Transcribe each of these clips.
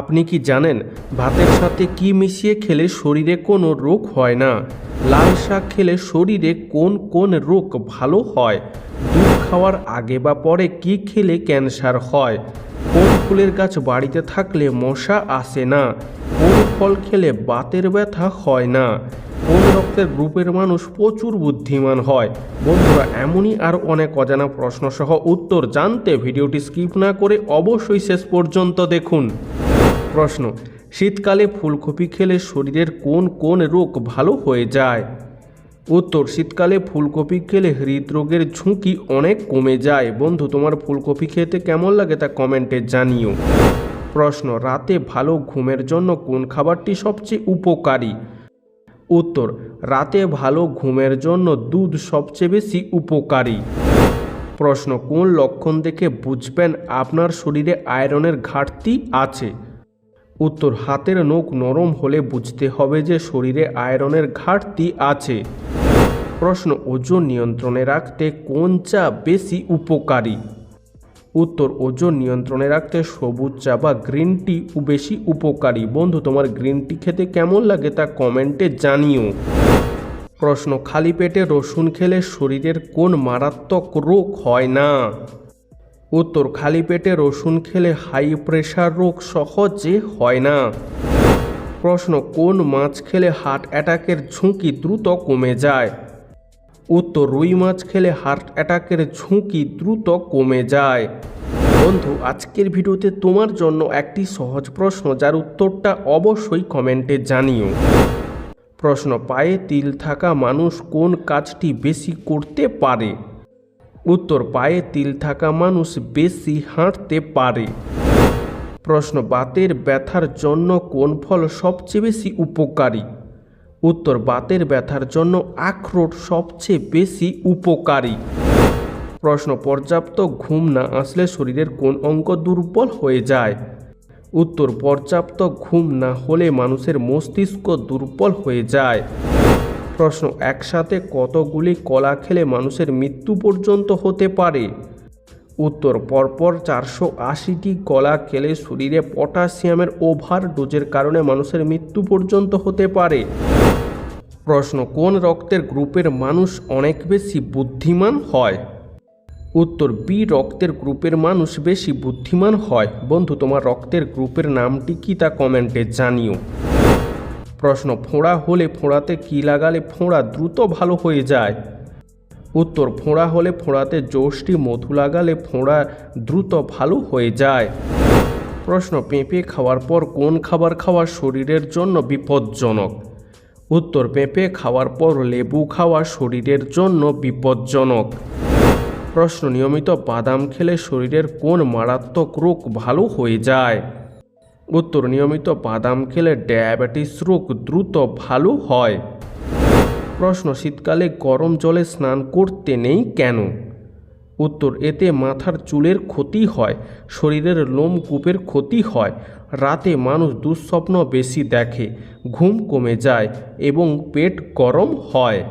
আপনি কি জানেন ভাতের সাথে কি মিশিয়ে খেলে শরীরে কোনো রোগ হয় না? লাল শাক খেলে শরীরে কোন কোন রোগ ভালো হয়? দুধ খাওয়ার আগে বা পরে কি খেলে ক্যান্সার হয়? কোন ফুলের গাছ বাড়িতে থাকলে মশা আসে না? কোন ফল খেলে বাতের ব্যথা হয় না? কোন রক্তের গ্রুপের মানুষ প্রচুর বুদ্ধিমান হয়? বন্ধুরা, এমনই আর অনেক অজানা প্রশ্নসহ উত্তর জানতে ভিডিওটি স্কিপ না করে অবশ্যই শেষ পর্যন্ত দেখুন। প্রশ্ন, শীতকালে ফুলকপি খেলে শরীরের কোন কোন রোগ ভালো হয়ে যায়? উত্তর, শীতকালে ফুলকপি খেলে হৃদরোগের ঝুঁকি অনেক কমে যায়। বন্ধু, তোমার ফুলকপি খেতে কেমন লাগে তা কমেন্টে জানিও। প্রশ্ন, রাতে ভালো ঘুমের জন্য কোন খাবারটি সবচেয়ে উপকারী? উত্তর, রাতে ভালো ঘুমের জন্য দুধ সবচেয়ে বেশি উপকারী। প্রশ্ন, কোন লক্ষণ দেখে বুঝবেন আপনার শরীরে আয়রনের ঘাটতি আছে? উত্তর হাতের নখ নরম হলে বুঝতে হবে যে শরীরে আয়রনের ঘাটতি আছে। প্রশ্ন, ওজন নিয়ন্ত্রণে রাখতে কোন চা বেশি উপকারী? উত্তর, ওজন নিয়ন্ত্রণে রাখতে সবুজ চা বা গ্রিন টি বেশি উপকারী। বন্ধু, তোমার গ্রিন টি খেতে কেমন লাগে তা কমেন্টে জানিও। প্রশ্ন, খালি পেটে রসুন খেলে শরীরের কোন মারাত্মক রোগ হয় না? উত্তর, খালি পেটে রসুন খেলে হাই প্রেশার রোগ সহজে হয় না। প্রশ্ন, কোন মাছ খেলে হার্ট অ্যাটাকের ঝুঁকি দ্রুত কমে যায়? উত্তর, রুই মাছ খেলে হার্ট অ্যাটাকের ঝুঁকি দ্রুত কমে যায়। বন্ধু, আজকের ভিডিওতে তোমার জন্য একটি সহজ প্রশ্ন, যার উত্তরটা অবশ্যই কমেন্টে জানিও। প্রশ্ন, পায়ে তিল থাকা মানুষ কোন কাজটি বেশি করতে পারে? উত্তর পায়ে তিল থাকা মানুষ বেশি হাঁটতে পারে। প্রশ্ন, বাতের ব্যথার জন্য কোন ফল সবচেয়ে বেশি উপকারী? উত্তর, বাতের ব্যথার জন্য আখরোট সবচেয়ে বেশি উপকারী। প্রশ্ন, পর্যাপ্ত ঘুম না আসলে শরীরের কোন অঙ্গ দুর্বল হয়ে যায়? উত্তর, পর্যাপ্ত ঘুম না হলে মানুষের মস্তিষ্ক দুর্বল হয়ে যায়। প্রশ্ন, একসাথে কতগুলি কলা খেলে মানুষের মৃত্যু পর্যন্ত হতে পারে? উত্তর, পরপর চারশো আশিটি কলা খেলে শরীরে পটাশিয়ামের ওভার ডোজের কারণে মানুষের মৃত্যু পর্যন্ত হতে পারে। প্রশ্ন, কোন রক্তের গ্রুপের মানুষ অনেক বেশি বুদ্ধিমান হয়? উত্তর, বি, রক্তের গ্রুপের মানুষ বেশি বুদ্ধিমান হয়। বন্ধু, তোমার রক্তের গ্রুপের নামটি কি তা কমেন্টে জানিও। প্রশ্ন, ফোঁড়া হলে ফোঁড়াতে কী লাগালে ফোঁড়া দ্রুত ভালো হয়ে যায়? উত্তর, ফোঁড়া হলে ফোঁড়াতে জোশটি মধু লাগালে ফোঁড়া দ্রুত ভালো হয়ে যায়। প্রশ্ন, পেঁপে খাওয়ার পর কোন খাবার খাওয়া শরীরের জন্য বিপজ্জনক? উত্তর, পেঁপে খাওয়ার পর লেবু খাওয়া শরীরের জন্য বিপজ্জনক। প্রশ্ন, নিয়মিত বাদাম খেলে শরীরের কোন মারাত্মক রোগ ভালো হয়ে যায়? উত্তর, নিয়মিত বাদাম খেলে ডায়াবেটিস রোগ দ্রুত ভালো হয়। প্রশ্ন, শীতকালে গরম জলে স্নান করতে নেই কেন? উত্তর, এতে মাথার চুলের ক্ষতি হয়, শরীরের লোমকূপের ক্ষতি হয়, রাতে মানুষ দুঃস্বপ্ন বেশি দেখে, ঘুম কমে যায় এবং পেট গরম হয়।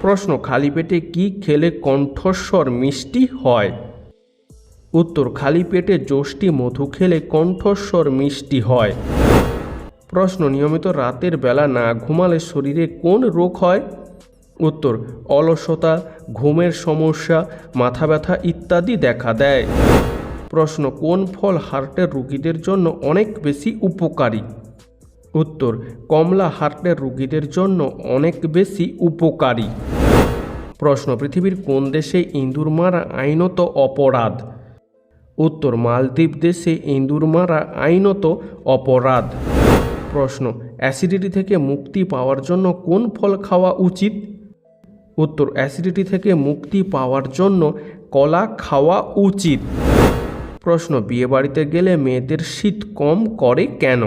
প্রশ্ন, খালি পেটে কি খেলে কণ্ঠস্বর মিষ্টি হয়? উত্তর, খালি পেটে যষ্টি মধু খেলে কণ্ঠস্বর মিষ্টি হয়। প্রশ্ন, নিয়মিত রাতের বেলা না ঘুমালে শরীরে কোন রোগ হয়? উত্তর, অলসতা, ঘুমের সমস্যা, মাথা ব্যথা ইত্যাদি দেখা দেয়। প্রশ্ন, কোন ফল হার্টের রোগীদের জন্য অনেক বেশি উপকারী? উত্তর, কমলা হার্টের রোগীদের জন্য অনেক বেশি উপকারী। প্রশ্ন, পৃথিবীর কোন দেশে ইঁদুর মারা আইনত অপরাধ? উত্তর মালদ্বীপ দেশে ইঁদুর মারা আইনত অপরাধ। প্রশ্ন, অ্যাসিডিটি থেকে মুক্তি পাওয়ার জন্য কোন ফল খাওয়া উচিত? উত্তর, অ্যাসিডিটি থেকে মুক্তি পাওয়ার জন্য কলা খাওয়া উচিত। প্রশ্ন, বিয়েবাড়িতে গেলে মেয়েদের শীত কম করে কেন?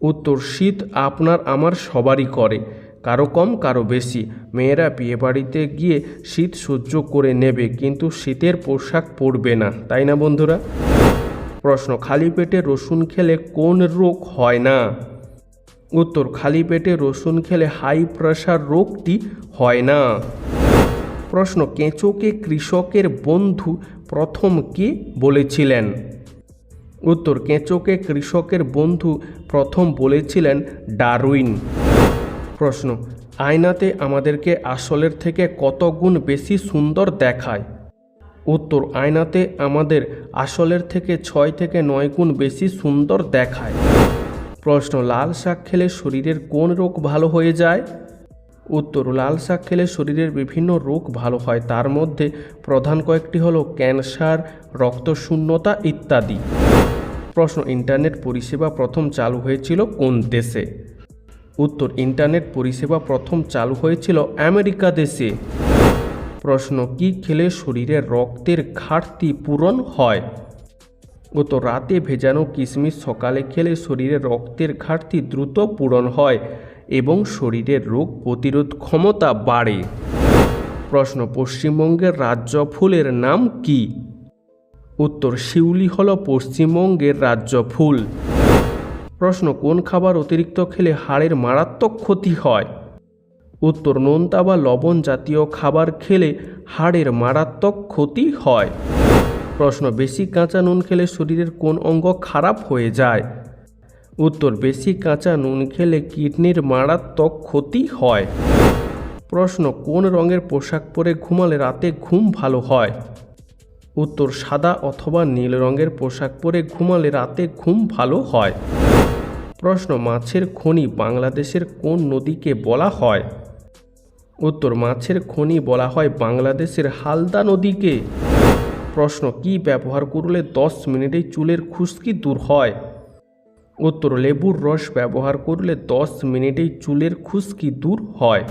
উত্তর, শীত আপনার আমার সবারই করে। কারও কম, কারও বেশি। মেয়েরা বিয়েবাড়িতে গিয়ে শীত সহ্য করে নেবে, কিন্তু শীতের পোশাক পরবে না, তাই না বন্ধুরা? প্রশ্ন, খালি পেটে রসুন খেলে কোন রোগ হয় না? উত্তর, খালি পেটে রসুন খেলে হাই প্রেশার রোগটি হয় না। প্রশ্ন, কেঁচোকে কৃষকের বন্ধু প্রথম কে বলেছিলেন? উত্তর, কেঁচোকে কৃষকের বন্ধু প্রথম বলেছিলেন ডারউইন। প্রশ্ন, আয়নাতে আমাদেরকে আসলের থেকে কত গুণ বেশি সুন্দর দেখায়? উত্তর, আয়নাতে আমাদের আসলের থেকে ছয় থেকে নয় গুণ বেশি সুন্দর দেখায়। প্রশ্ন, লাল শাক খেলে শরীরের কোন রোগ ভালো হয়ে যায়? উত্তর, লাল শাক খেলে শরীরের বিভিন্ন রোগ ভালো হয়, তার মধ্যে প্রধান কয়েকটি হলো ক্যান্সার, রক্তশূন্যতা ইত্যাদি। প্রশ্ন, ইন্টারনেট পরিষেবা প্রথম চালু হয়েছিল কোন দেশে? উত্তর, ইন্টারনেট পরিষেবা প্রথম চালু হয়েছিল আমেরিকা দেশে। প্রশ্ন, কি খেলে শরীরে রক্তের ঘাটতি পূরণ হয়? উত্তর রাতে ভেজানো কিশমিশ সকালে খেলে শরীরে রক্তের ঘাটতি দ্রুত পূরণ হয় এবং শরীরের রোগ প্রতিরোধ ক্ষমতা বাড়ে। প্রশ্ন, পশ্চিমবঙ্গের রাজ্য ফুলের নাম কি? উত্তর, শিউলি হল পশ্চিমবঙ্গের রাজ্য ফুল। প্রশ্ন, কোন খাবার অতিরিক্ত খেলে হাড়ের মারাত্মক ক্ষতি হয়? উত্তর, নোনতা বা লবণ জাতীয় খাবার খেলে হাড়ের মারাত্মক ক্ষতি হয়। প্রশ্ন, বেশি কাঁচা নুন খেলে শরীরের কোন অঙ্গ খারাপ হয়ে যায়? উত্তর, বেশি কাঁচা নুন খেলে কিডনির মারাত্মক ক্ষতি হয়। প্রশ্ন, কোন রঙের পোশাক পরে ঘুমালে রাতে ঘুম ভালো হয়? উত্তর সাদা অথবা নীল রঙের পোশাক পরে ঘুমালে রাতে ঘুম ভালো হয়। প্রশ্ন, মাছের খনি বাংলাদেশের কোন নদীকে বলা হয়? উত্তর, মাছের খনি বলা হয় বাংলাদেশের হালদা নদীকে। প্রশ্ন, কি ব্যবহার করলে দশ মিনিটেই চুলের খুশকি দূর হয়? উত্তর, লেবুর রস ব্যবহার করলে দশ মিনিটেই চুলের খুশকি দূর হয়।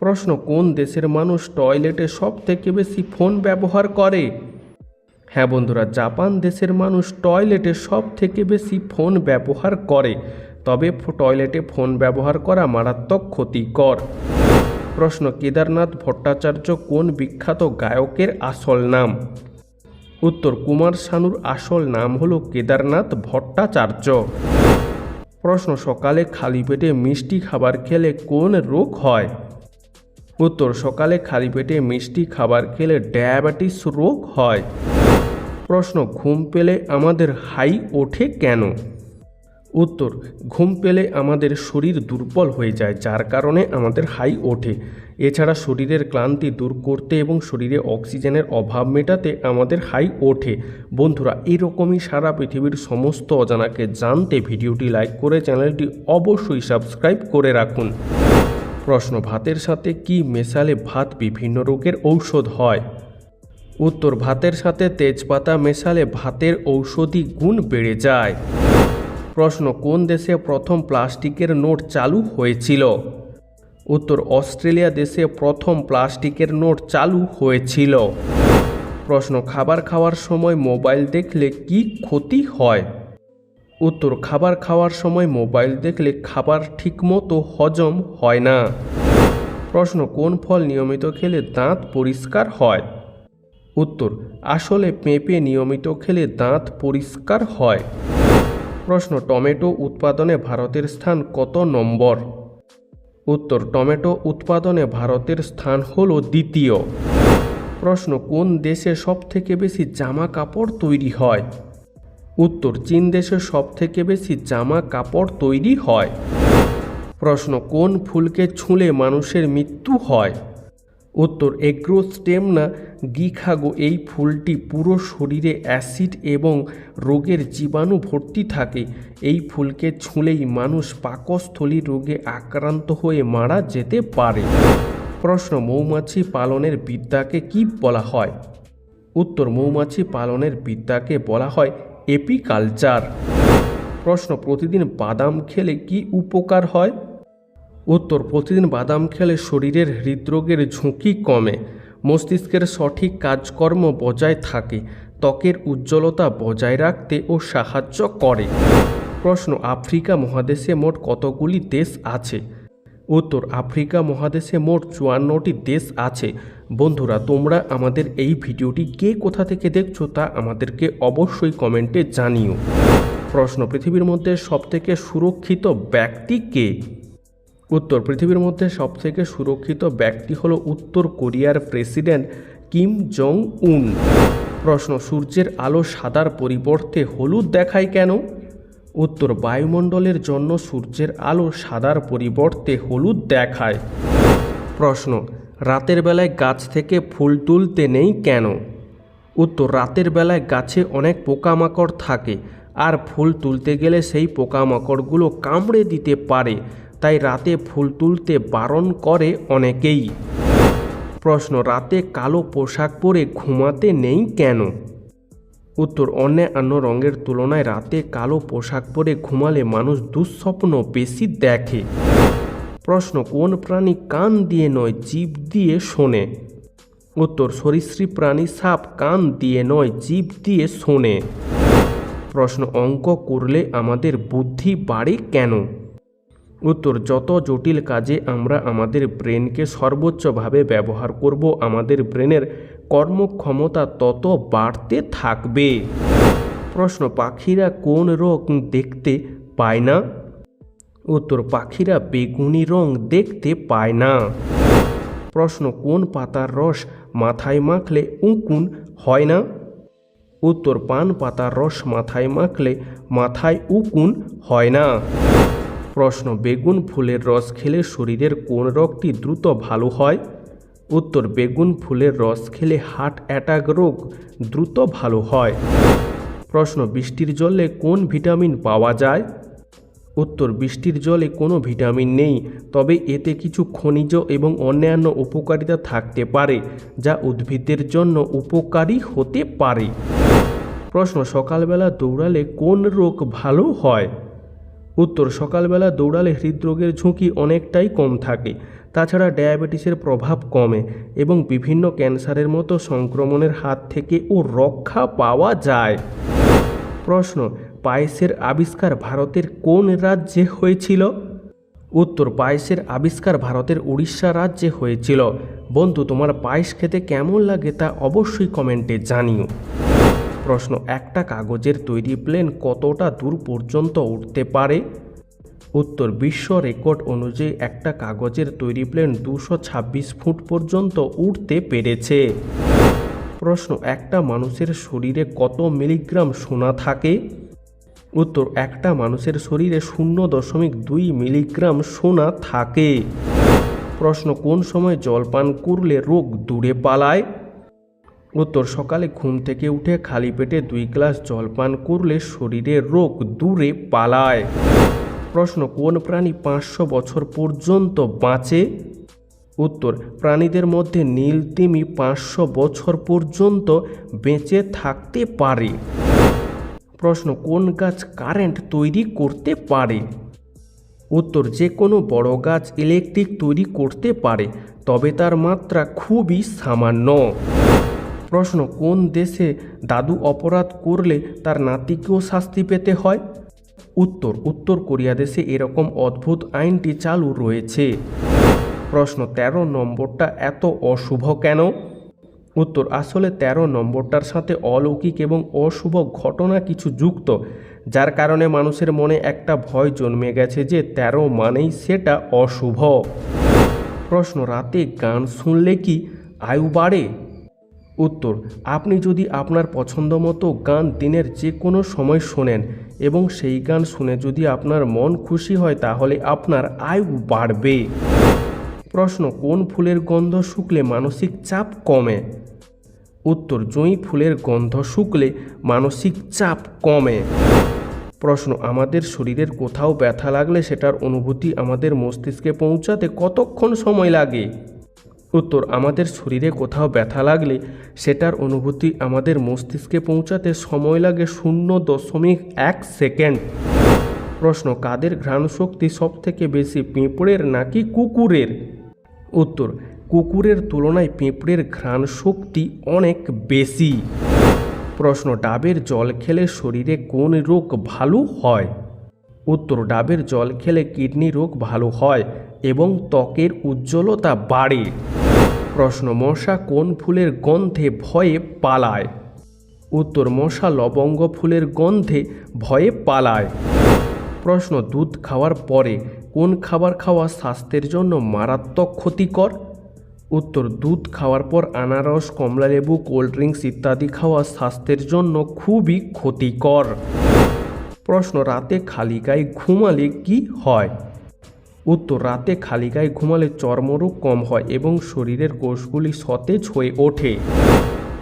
প্রশ্ন, কোন দেশের মানুষ টয়লেটে সব থেকে বেশি ফোন ব্যবহার করে? হ্যাঁ বন্ধুরা, জাপান দেশের মানুষ টয়লেটে সব থেকে বেশি ফোন ব্যবহার করে, তবে টয়লেটে ফোন ব্যবহার করা মারাত্মক ক্ষতিকর। প্রশ্ন, কেদারনাথ ভট্টাচার্য কোন বিখ্যাত গায়কের আসল নাম? উত্তর, কুমার শানুর আসল নাম হলো কেদারনাথ ভট্টাচার্য। প্রশ্ন, সকালে খালি পেটে মিষ্টি খাবার খেলে কোন রোগ হয়? উত্তর, সকালে খালি পেটে মিষ্টি খাবার খেলে ডায়াবেটিস রোগ হয়। প্রশ্ন, ঘুম পেলে আমাদের হাই ওঠে কেন? উত্তর, ঘুম পেলে আমাদের শরীর দুর্বল হয়ে যায়, যার কারণে আমাদের হাই ওঠে। এছাড়া শরীরের ক্লান্তি দূর করতে এবং শরীরে অক্সিজেনের অভাব মেটাতে আমাদের হাই ওঠে। বন্ধুরা, এরকমই সারা পৃথিবীর সমস্ত অজানাকে জানতে ভিডিওটি লাইক করে চ্যানেলটি অবশ্যই সাবস্ক্রাইব করে রাখুন। প্রশ্ন, ভাতের সাথে কি মেশালে ভাত বিভিন্ন রোগের ঔষধ হয়? উত্তর, ভাতের সাথে তেজপাতা মেশালে ভাতের ঔষধি গুণ বেড়ে যায়। প্রশ্ন, কোন দেশে প্রথম প্লাস্টিকের নোট চালু হয়েছিল? উত্তর, অস্ট্রেলিয়া দেশে প্রথম প্লাস্টিকের নোট চালু হয়েছিল। প্রশ্ন, খাবার খাওয়ার সময় মোবাইল দেখলে কি ক্ষতি হয়? উত্তর, খাবার খাওয়ার সময় মোবাইল দেখলে খাবার ঠিকমতো হজম হয় না। প্রশ্ন, কোন ফল নিয়মিত খেলে দাঁত পরিষ্কার হয়? উত্তর, আসলে পেঁপে নিয়মিত খেলে দাঁত পরিষ্কার হয়। প্রশ্ন, টমেটো উৎপাদনে ভারতের স্থান কত নম্বর? উত্তর, টমেটো উৎপাদনে ভারতের স্থান হল দ্বিতীয়। প্রশ্ন, কোন দেশে সবথেকে বেশি জামা কাপড় তৈরি হয়? উত্তর, চীন দেশে সবথেকে বেশি জামা কাপড় তৈরি হয়। প্রশ্ন, কোন ফুলকে ছুঁলে মানুষের মৃত্যু হয়? উত্তর এগ্রোস্টেমনা গিখাগো, এই ফুলটি পুরো শরীরে অ্যাসিড এবং রোগের জীবাণু ভর্তি থাকে। এই ফুলকে ছুঁলেই মানুষ পাকস্থলী রোগে আক্রান্ত হয়ে মারা যেতে পারে। প্রশ্ন, মৌমাছি পালনের বিদ্যাকে কি বলা হয়? উত্তর, মৌমাছি পালনের বিদ্যাকে বলা হয় এপিকালচার। প্রশ্ন, প্রতিদিন বাদাম খেলে কি উপকার হয়? উত্তর, প্রতিদিন বাদাম খেলে শরীরের হৃদরোগের ঝুঁকি কমে। মস্তিষ্কের সঠিক কাজকর্ম বজায় থাকে, ত্বকের উজ্জ্বলতা বজায় রাখতে ও সাহায্য করে। প্রশ্ন, আফ্রিকা মহাদেশে মোট কতগুলি দেশ আছে? উত্তর আফ্রিকা মহাদেশে মোট চুয়ান্নটি দেশ আছে। বন্ধুরা, তোমরা আমাদের এই ভিডিওটি কে কোথা থেকে দেখছ তা আমাদেরকে অবশ্যই কমেন্টে জানিও। প্রশ্ন, পৃথিবীর মধ্যে সবথেকে সুরক্ষিত ব্যক্তি কে? উত্তর, পৃথিবীর মধ্যে সবথেকে সুরক্ষিত ব্যক্তি হলো উত্তর কোরিয়ার প্রেসিডেন্ট কিম জং উন। প্রশ্ন, সূর্যের আলো সাদার পরিবর্তে হলুদ দেখায় কেন? উত্তর বায়ুমণ্ডলের জন্য সূর্যের আলো সাদার পরিবর্তে হলুদ দেখায়। প্রশ্ন, রাতের বেলায় গাছ থেকে ফুল তুলতে নেই কেন? উত্তর, রাতের বেলায় গাছে অনেক পোকামাকড় থাকে, আর ফুল তুলতে গেলে সেই পোকামাকড়গুলো কামড়ে দিতে পারে, তাই রাতে ফুল তুলতে বারণ করে অনেকেই। প্রশ্ন, রাতে কালো পোশাক পরে ঘুমাতে নেই কেন? উত্তর অন্যান্য রঙের তুলনায় রাতে কালো পোশাক পরে ঘুমালে মানুষ দুঃস্বপ্ন বেশি দেখে। প্রশ্ন, কোন প্রাণী কান দিয়ে নয় জিভ দিয়ে শোনে? উত্তর, সরীসৃপ প্রাণী সাপ কান দিয়ে নয় জিভ দিয়ে শোনে। প্রশ্ন, অঙ্ক করলে আমাদের বুদ্ধি বাড়ে কেন? উত্তর, যত জটিল কাজে আমরা আমাদের ব্রেনকে সর্বোচ্চভাবে ব্যবহার করব, আমাদের ব্রেনের কর্মক্ষমতা তত বাড়তে থাকবে। প্রশ্ন, পাখিরা কোন রোগ দেখতে পায় না? উত্তর, পাখিরা বেগুনি রং দেখতে পায় না। প্রশ্ন, কোন পাতার রস মাথায় মাখলে উকুন হয় না? উত্তর, পান পাতার রস মাথায় মাখলে মাথায় উকুন হয় না। প্রশ্ন, বেগুন ফুলের রস খেলে শরীরের কোন রোগটি দ্রুত ভালো হয়? উত্তর, বেগুন ফুলের রস খেলে হার্ট অ্যাটাক রোগ দ্রুত ভালো হয়। প্রশ্ন, বৃষ্টির জলে কোন ভিটামিন পাওয়া যায়? উত্তর, বৃষ্টির জলে কোনো ভিটামিন নেই, তবে এতে কিছু খনিজ এবং অন্যান্য উপকারিতা থাকতে পারে, যা উদ্ভিদের জন্য উপকারী হতে পারে। প্রশ্ন, সকালবেলা দৌড়ালে কোন রোগ ভালো হয়? উত্তর, সকালবেলা দৌড়ালে হৃদরোগের ঝুঁকি অনেকটাই কম থাকে। তাছাড়া ডায়াবেটিসের প্রভাব কমে এবং বিভিন্ন ক্যান্সারের মতো সংক্রমণের হাত থেকে ও রক্ষা পাওয়া যায়। প্রশ্ন, পায়েসের আবিষ্কার ভারতের কোন রাজ্যে হয়েছিল? উত্তর, পায়েসের আবিষ্কার ভারতের উড়িষ্যা রাজ্যে হয়েছিল। বন্ধু, তোমার পায়েস খেতে কেমন লাগে তা অবশ্যই কমেন্টে জানিও। প্রশ্ন, একটা কাগজের তৈরি প্লেন কতটা দূর পর্যন্ত উঠতে পারে? উত্তর বিশ্ব রেকর্ড অনুযায়ী একটা কাগজের তৈরি প্লেন দুশো ফুট পর্যন্ত উঠতে পেরেছে। প্রশ্ন, একটা মানুষের শরীরে কত মিলিগ্রাম সোনা থাকে? উত্তর, একটা মানুষের শরীরে শূন্য দশমিক দুই মিলিগ্রাম সোনা থাকে। প্রশ্ন, কোন সময় জলপান করলে রোগ দূরে পালায়? উত্তর, সকালে ঘুম থেকে উঠে খালি পেটে দুই গ্লাস জলপান করলে শরীরে রোগ দূরে পালায়। প্রশ্ন, কোন প্রাণী পাঁচশো বছর পর্যন্ত বাঁচে? উত্তর, প্রাণীদের মধ্যে নীল তিমি পাঁচশো বছর পর্যন্ত বেঁচে থাকতে পারে। প্রশ্ন, কোন গাছ কারেন্ট তৈরি করতে পারে? উত্তর যে কোনো বড় গাছ ইলেকট্রিক তৈরি করতে পারে, তবে তার মাত্রা খুবই সামান্য। প্রশ্ন, কোন দেশে দাদু অপরাধ করলে তার নাতিকেও শাস্তি পেতে হয়? উত্তর উত্তর কোরিয়া দেশে এরকম অদ্ভুত আইনটি চালু রয়েছে। প্রশ্ন ১৩ নম্বরটা এত অশুভ কেন? উত্তর, আসলে ১৩ নম্বরটার সাথে অলৌকিক এবং অশুভ ঘটনা কিছু যুক্ত, যার কারণে মানুষের মনে একটা ভয় জন্মে গেছে যে ১৩ মানেই সেটা অশুভ। প্রশ্ন, রাতে গান শুনলে কি আয়ু বাড়ে? উত্তর, আপনি যদি আপনার পছন্দ মতো গান দিনের যে কোনো সময় শোনেন এবং সেই গান শুনে যদি আপনার মন খুশি হয়, তাহলে আপনার আয়ু বাড়বে। প্রশ্ন, কোন ফুলের গন্ধ শুকলে মানসিক চাপ কমে? উত্তর, জুঁই ফুলের গন্ধ শুকলে মানসিক চাপ কমে। প্রশ্ন, আমাদের শরীরের কোথাও ব্যথা লাগলে সেটার অনুভূতি আমাদের মস্তিষ্কে পৌঁছাতে কতক্ষণ সময় লাগে? উত্তর, আমাদের শরীরে কোথাও ব্যথা লাগলে সেটার অনুভূতি আমাদের মস্তিষ্কে পৌঁছাতে সময় লাগে শূন্য দশমিক এক সেকেন্ড। প্রশ্ন, কাদের ঘ্রাণ শক্তি সব থেকে বেশি, পিঁপড়ের নাকি কুকুরের? উত্তর, কুকুরের তুলনায় পিঁপড়ের ঘ্রাণ শক্তি অনেক বেশি। প্রশ্ন, ডাবের জল খেলে শরীরে কোন রোগ ভালো হয়? উত্তর, ডাবের জল খেলে কিডনি রোগ ভালো হয়। এবং ত্বকের উজ্জ্বলতা বাড়ে। প্রশ্ন, মশা কোন ফুলের গন্ধে ভয়ে পালায়? উত্তর, মশা লবঙ্গ ফুলের গন্ধে ভয়ে পালায়। প্রশ্ন, দুধ খাওয়ার পরে কোন খাবার খাওয়া স্বাস্থ্যের জন্য মারাত্মক ক্ষতিকর? উত্তর, দুধ খাওয়ার পর আনারস, কমলালেবু, কোল্ড ড্রিঙ্কস ইত্যাদি খাওয়া স্বাস্থ্যের জন্য খুবই ক্ষতিকর। প্রশ্ন, রাতে খালি গায়ে ঘুমালে কি হয়? উত্তর, রাতে খালি গায়ে ঘুমালে চর্মরোগ কম হয় এবং শরীরের কোষগুলি সতেজ হয়ে ওঠে।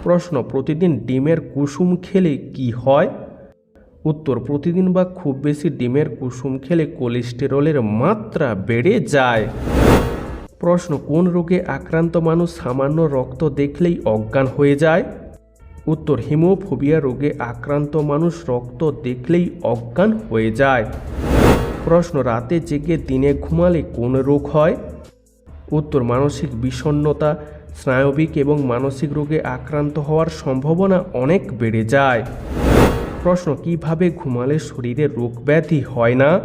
প্রশ্ন, প্রতিদিন ডিমের কুসুম খেলে কি হয়? উত্তর, প্রতিদিন বা খুব বেশি ডিমের কুসুম খেলে কোলেস্টেরলের মাত্রা বেড়ে যায়। প্রশ্ন, কোন রোগে আক্রান্ত মানুষ সামান্য রক্ত দেখলেই অজ্ঞান হয়ে যায়? উত্তর, হিমোফোবিয়া রোগে আক্রান্ত মানুষ রক্ত দেখলেই অজ্ঞান হয়ে যায়। প্রশ্ন, রাতে জেগে দিনে ঘুমালে কোন রোগ হয়? উত্তর, মানসিক বিষণ্ণতা, স্নায়বিক এবং মানসিক রোগে আক্রান্ত হওয়ার সম্ভাবনা অনেক বেড়ে যায়। প্রশ্ন, কীভাবে ঘুমালে শরীরে রোগ ব্যাধি হয় না?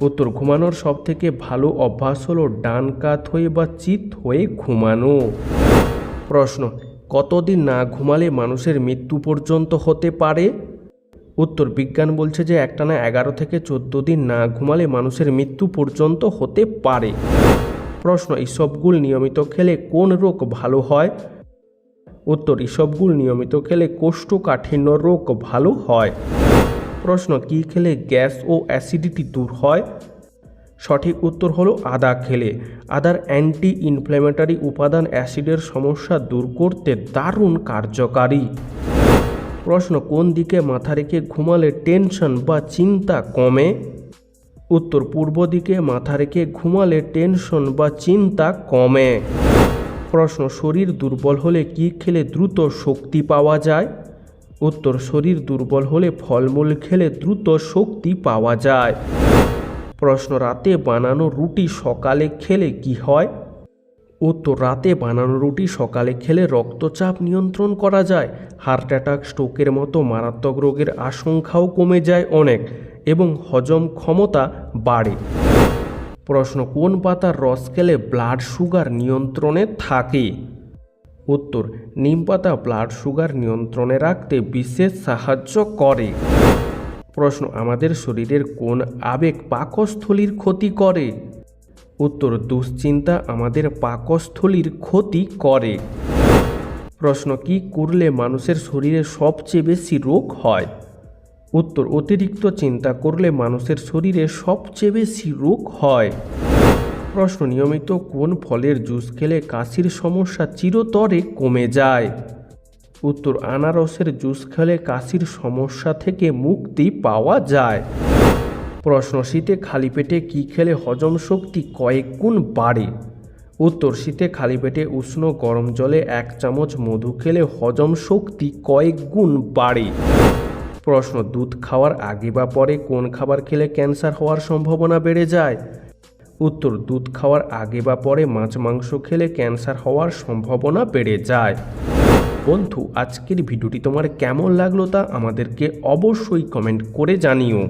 উত্তর, ঘুমানোর সবথেকে ভালো অভ্যাস হলো ডান কাত হয়ে বা চিত হয়ে ঘুমানো। প্রশ্ন, কতদিন না ঘুমালে মানুষের মৃত্যু পর্যন্ত হতে পারে? উত্তর, বিজ্ঞান বলছে যে একটানা এগারো থেকে চোদ্দ দিন না ঘুমালে মানুষের মৃত্যু পর্যন্ত হতে পারে। প্রশ্ন, ইসবগুল নিয়মিত খেলে কোন রোগ ভালো হয়? উত্তর, ইসবগুল নিয়মিত খেলে কোষ্ঠকাঠিন্য রোগ ভালো হয়। প্রশ্ন, কি খেলে গ্যাস ও অ্যাসিডিটি দূর হয়? সঠিক উত্তর হলো আদা খেলে। আদার অ্যান্টি ইনফ্ল্যামেটারি উপাদান অ্যাসিডের সমস্যা দূর করতে দারুণ কার্যকারী। প্রশ্ন, কোন দিকে মাথা রেখে ঘুমালে টেনশন বা চিন্তা কমে? উত্তর, পূর্ব দিকে মাথা রেখে ঘুমালে টেনশন বা চিন্তা কমে। প্রশ্ন, শরীর দুর্বল হলে কি খেলে দ্রুত শক্তি পাওয়া যায়? উত্তর, শরীর দুর্বল হলে ফলমূল খেলে দ্রুত শক্তি পাওয়া যায়। প্রশ্ন, রাতে বানানো রুটি সকালে খেলে কি হয়? উত্তর রাতে বানানো রুটি সকালে খেলে রক্তচাপ নিয়ন্ত্রণ করা যায়। হার্ট অ্যাটাক, স্ট্রোকের মতো মারাত্মক রোগের আশঙ্কাও কমে যায় অনেক এবং হজম ক্ষমতা বাড়ে। প্রশ্ন, কোন পাতার রস খেলে ব্লাড সুগার নিয়ন্ত্রণে থাকে? উত্তর, নিম পাতা ব্লাড সুগার নিয়ন্ত্রণে রাখতে বিশেষ সাহায্য করে। প্রশ্ন, আমাদের শরীরের কোন আবেগ পাকস্থলীর ক্ষতি করে? উত্তর, দুশ্চিন্তা আমাদের পাকস্থলীর ক্ষতি করে। প্রশ্ন, কি করলে মানুষের শরীরে সবচেয়ে বেশি রোগ হয়? উত্তর, অতিরিক্ত চিন্তা করলে মানুষের শরীরে সবচেয়ে বেশি রোগ হয়। প্রশ্ন, নিয়মিত কোন ফলের জুস খেলে কাশির সমস্যা চিরতরে কমে যায়? উত্তর, আনারসের জুস খেলে কাশির সমস্যা থেকে মুক্তি পাওয়া যায়। প্রশ্ন, শীতে খালি পেটে কী খেলে হজম শক্তি কয়েক গুণ বাড়ে? উত্তর, শীতে খালি পেটে উষ্ণ গরম জলে এক চামচ মধু খেলে হজম শক্তি কয়েক গুণ বাড়ে। প্রশ্ন, দুধ খাওয়ার আগে বা পরে কোন খাবার খেলে ক্যান্সার হওয়ার সম্ভাবনা বেড়ে যায়? উত্তর, দুধ খাওয়ার আগে বা পরে মাছ মাংস খেলে ক্যান্সার হওয়ার সম্ভাবনা বেড়ে যায়। বন্ধু, আজকের ভিডিওটি তোমার কেমন লাগল তা আমাদেরকে অবশ্যই কমেন্ট করে জানিও।